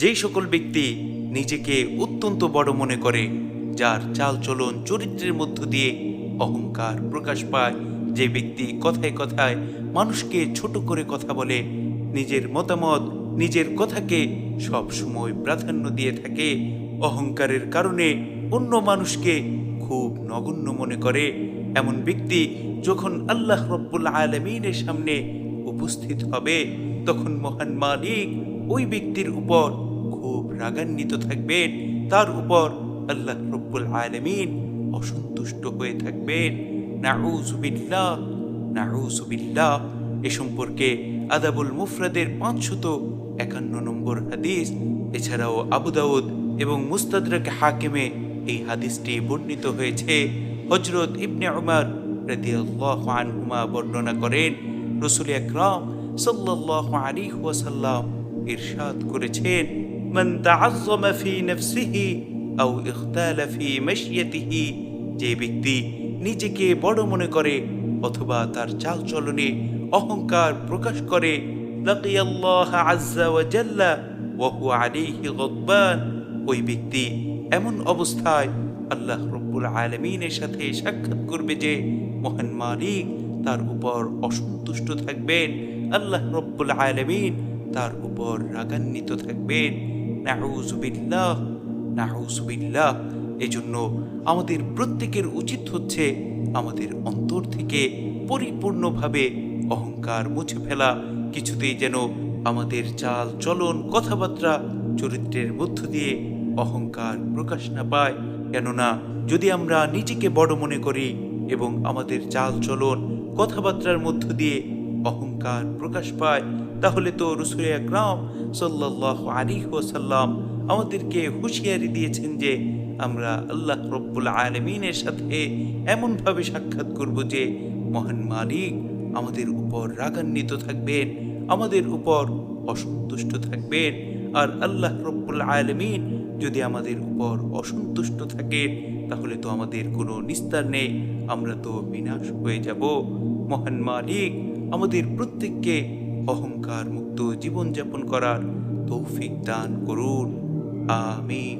যেই সকল ব্যক্তি নিজেকে অত্যন্ত বড় মনে করে, যার চাল চলন চরিত্রের মধ্য দিয়ে অহংকার প্রকাশ পায়, যে ব্যক্তি কথায় কথায় মানুষকে ছোট করে কথা বলে, নিজের মতামত, নিজের কথাকে সব সময় প্রাধান্য দিয়ে থাকে, অহংকারের কারণে অন্য মানুষকে খুব নগণ্য মনে করে। এমন ব্যক্তি যখন আল্লাহ রব্বুল আলমিনের সামনে উপস্থিত হবে, তখন মহান মালিক ওই ব্যক্তির উপর রাগান্বিত থাকবেন, তার উপর আল্লাহ রব্বুল আলমিন অসন্তুষ্ট হয়ে থাকবেন। নাউজুবিল্লাহ নাউজুবিল্লাহ এ সম্পর্কে আদাবুল মুফরাদের পাঁচশত একান্ন নম্বর হাদিস, এছাড়াও আবু দাউদ এবং মুস্তাদরাকে হাকিমে এই হাদিসটি বর্ণিত হয়েছে। হজরত ইবনে উমার রাদিয়াল্লাহু আনহুমা বর্ণনা করেন, রসুল আকরাম সাল্লাল্লাহু আলাইহি ওয়াসাল্লাম ইরশাদ করেছেন মান তাআজ্জামা ফি নাফসিহি আও ইখতালা ফি মাশিয়াতিহি। যে ব্যক্তি নিজেকে বড় মনে করে অথবা তার চালচলনে অহংকার প্রকাশ করে, লাকিয়াল্লাহ আজ্জা ওয়া জাল্লা ওয়া হুয়া আলাইহি গদবান। ওই ব্যক্তি এমন অবস্থায় আল্লাহ রব্বুল আলমিনের সাথে সাক্ষাৎ করবে যে মহান মালিক তার উপর অসন্তুষ্ট থাকবেন, আল্লাহ রব্বুল আলমিন তার উপর রাগান্বিত থাকবেন। নাহুজুবিল্লাহ নাহুজুবিল্লাহ এজন্য আমাদের প্রত্যেকের উচিত হচ্ছে আমাদের অন্তর থেকে পরিপূর্ণভাবে অহংকার মুছে ফেলা, কিছুতেই যেন আমাদের চাল চলন কথাবার্তা চরিত্রের মধ্য দিয়ে অহংকার প্রকাশ না পায়। কেননা যদি আমরা নিজেকে বড় মনে করি এবং আমাদের চাল চলন কথাবার্তার মধ্য দিয়ে অহংকার প্রকাশ পায় তাহলে তো রসুল আকরাম সাল্লাহ আলী ওসাল্লাম আমাদেরকে হুঁশিয়ারি দিয়েছেন যে আমরা আল্লাহ রব্বুল আলমিনের সাথে এমনভাবে সাক্ষাৎ করব যে মহান মালিক আমাদের উপর রাগান্বিত থাকবেন, আমাদের উপর অসন্তুষ্ট থাকবেন। আর আল্লাহ রব্বুল আলমিন যদি আমাদের উপর অসন্তুষ্ট থাকেন তাহলে তো আমাদের কোনো নিস্তার নেই, আমরা তো বিনাশ হয়ে যাব। মহান মালিক আমাদের প্রত্যেককে অহংকার মুক্ত জীবনযাপন করার তৌফিক দান করুন। আমিন।